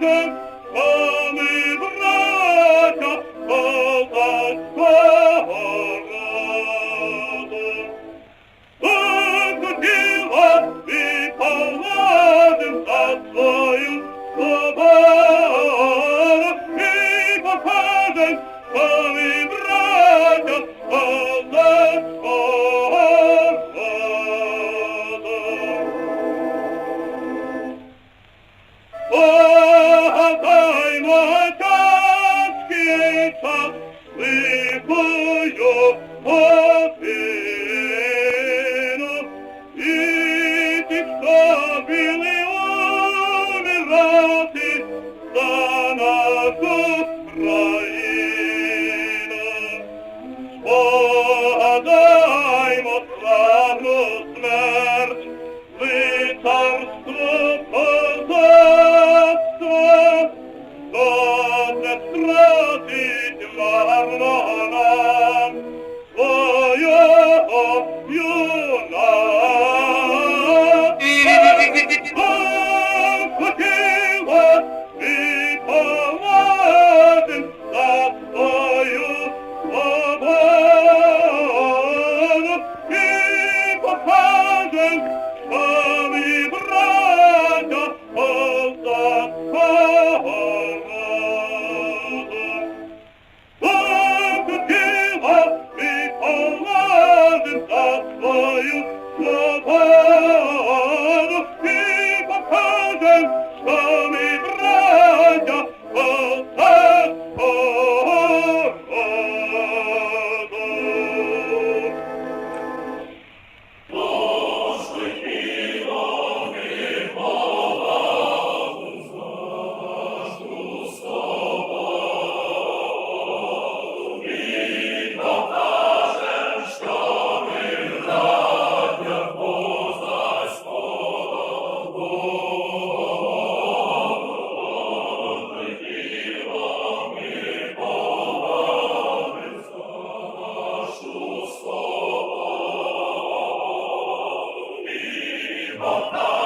Богом, пани брата, Полтавського раду. Покотіла і паладин за свою собою, і покажем, пани брата, Полтавського Oh! Oh, Simona!